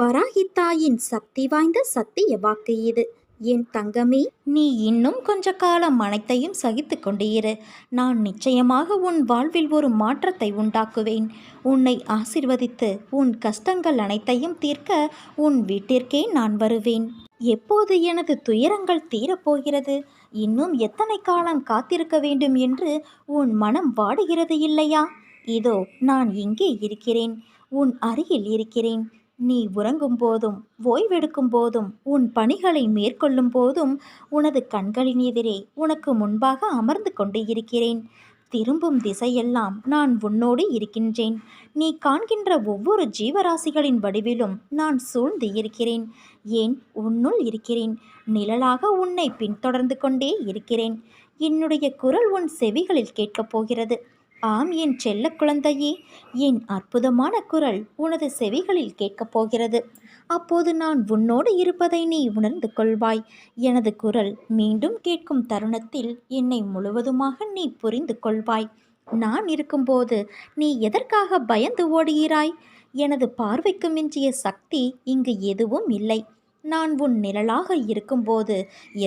வராகித்தாயின் சக்தி வாய்ந்த சத்திய வாக்கு இது. என் தங்கமே நீ இன்னும் கொஞ்ச காலம் அனைத்தையும் சகித்து கொண்டிரு. இரு நான் நிச்சயமாக உன் வாழ்வில் ஒரு மாற்றத்தை உண்டாக்குவேன். உன்னை ஆசிர்வதித்து உன் கஷ்டங்கள் அனைத்தையும் தீர்க்க உன் வீட்டிற்கே நான் வருவேன். எப்போது எனது துயரங்கள் தீரப்போகிறது இன்னும் எத்தனை காலம் காத்திருக்க வேண்டும் என்று உன் மனம் வாடுகிறது இல்லையா? இதோ நான் இங்கே இருக்கிறேன். உன் அருகில் இருக்கிறேன். நீ உறங்கும் போதும் ஓய்வெடுக்கும் போதும் உன் பணிகளை மேற்கொள்ளும் போதும் உனது கண்களின் எதிரே உனக்கு முன்பாக அமர்ந்து கொண்டு இருக்கிறேன். திரும்பும் திசையெல்லாம் நான் உன்னோடு இருக்கின்றேன். நீ காண்கின்ற ஒவ்வொரு ஜீவராசிகளின் வடிவிலும் நான் சூழ்ந்து இருக்கிறேன். ஏன் உன்னுள் இருக்கிறேன்? நிழலாக உன்னை பின்தொடர்ந்து கொண்டே இருக்கிறேன். என்னுடைய குரல் உன் செவிகளில் கேட்கப் போகிறது. ஆம் என் செல்ல குழந்தையே என் அற்புதமான குரல் உனது செவிகளில் கேட்கப் போகிறது. அப்போது நான் உன்னோடு இருப்பதை நீ உணர்ந்து கொள்வாய். எனது குரல் மீண்டும் கேட்கும் தருணத்தில் என்னை முழுவதுமாக நீ புரிந்து கொள்வாய். நான் இருக்கும்போது நீ எதற்காக பயந்து ஓடுகிறாய்? எனது பார்வைக்கு மிஞ்சிய சக்தி இங்கு எதுவும் இல்லை. நான் உன் நிழலாக இருக்கும்போது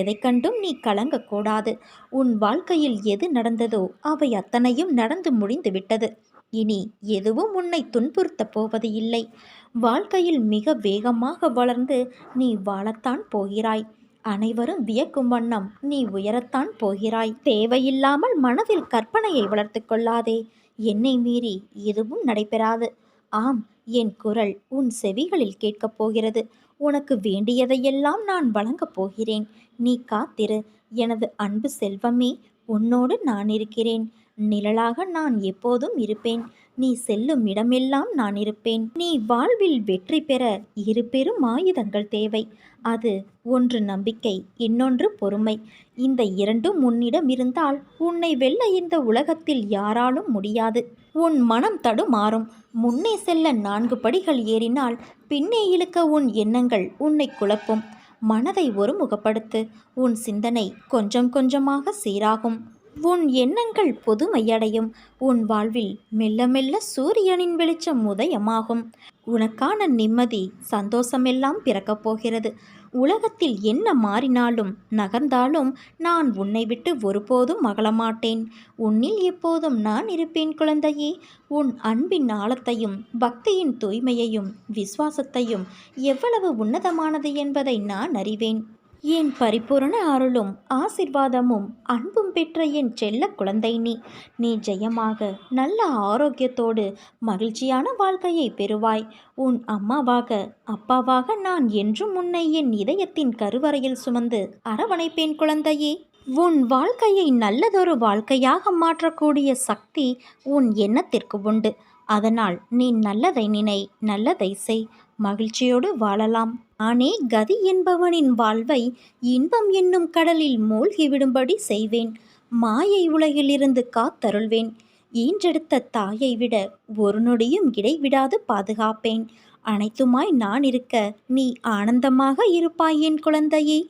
எதை கண்டும் நீ கலங்கக்கூடாது உன் வாழ்க்கையில் எது நடந்ததோ அவை அத்தனையும் நடந்து முடிந்துவிட்டது இனி எதுவும் உன்னை துன்புறுத்தப் போவது இல்லை. வாழ்க்கையில் மிக வேகமாக வளர்ந்து நீ வாழத்தான் போகிறாய். அனைவரும் வியக்கும் வண்ணம் நீ உயரத்தான் போகிறாய். தேவையில்லாமல் மனதில் கற்பனையை வளர்த்து கொள்ளாதே. என்னை மீறி எதுவும் நடைபெறாது. ஆம் என் குரல் உன் செவிகளில் கேட்கப் போகிறது. உனக்கு வேண்டியதையெல்லாம் நான் வழங்கப் போகிறேன். நீ காத்திரு. எனது அன்பு செல்வமே உன்னோடு நான் இருக்கிறேன். நிழலாக நான் எப்போதும் இருப்பேன். நீ செல்லும் இடமெல்லாம் நான் இருப்பேன். நீ வாழ்வில் வெற்றி பெற இரு பெரும் ஆயுதங்கள் தேவை. அது ஒன்று நம்பிக்கை இன்னொன்று பொறுமை. இந்த இரண்டும் உன்னிடம் இருந்தால் உன்னை வெல்ல இந்த உலகத்தில் யாராலும் முடியாது. உன் மனம் தடுமாறும். முன்னே செல்ல நான்கு படிகள் ஏறினால் பின்னே இழுக்க உன் எண்ணங்கள் உன்னை குழப்பும். மனதை ஒருமுகப்படுத்து. உன் சிந்தனை கொஞ்சம் கொஞ்சமாக சீராகும். உன் எண்ணங்கள் பொதுமையடையும். உன் வாழ்வில் மெல்ல மெல்ல சூரியனின் வெளிச்சம் உதயமாகும். உனக்கான நிம்மதி சந்தோஷமெல்லாம் பிறக்கப் போகிறது. உலகத்தில் என்ன மாறினாலும் நகர்ந்தாலும் நான் உன்னை விட்டு ஒருபோதும் மகளமாட்டேன் உன்னில் எப்போதும் நான் இருப்பேன் குழந்தையே. உன் அன்பின் ஆழத்தையும் பக்தியின் தூய்மையையும் விசுவாசத்தையும் எவ்வளவு உன்னதமானது என்பதை நான் அறிவேன். என் பரிபூரண அருளும் ஆசிர்வாதமும் அன்பும் பெற்ற என் செல்ல குழந்தை நீ. நீ ஜெயமாக நல்ல ஆரோக்கியத்தோடு மகிழ்ச்சியான வாழ்க்கையை பெறுவாய். உன் அம்மாவாக அப்பாவாக நான் என்றும் உன்னை என் இதயத்தின் கருவறையில் சுமந்து அரவணைப்பேன் குழந்தையே. உன் வாழ்க்கையை நல்லதொரு வாழ்க்கையாக மாற்றக்கூடிய சக்தி உன் எண்ணத்திற்கு உண்டு. அதனால் நீ நல்லதை நினை நல்லதை செய். மகிழ்ச்சியோடு வாழலாம். நானே கதி என்பவனின் வாழ்வை இன்பம் என்னும் கடலில் மூழ்கிவிடும்படி செய்வேன். மாயை உலகிலிருந்து காத்தருள்வேன். ஈன்றெடுத்த தாயை விட ஒரு நொடியும் இடைவிடாது பாதுகாப்பேன். அனைத்துமாய் நான் இருக்க நீ ஆனந்தமாக இருப்பாய் என் குழந்தையே.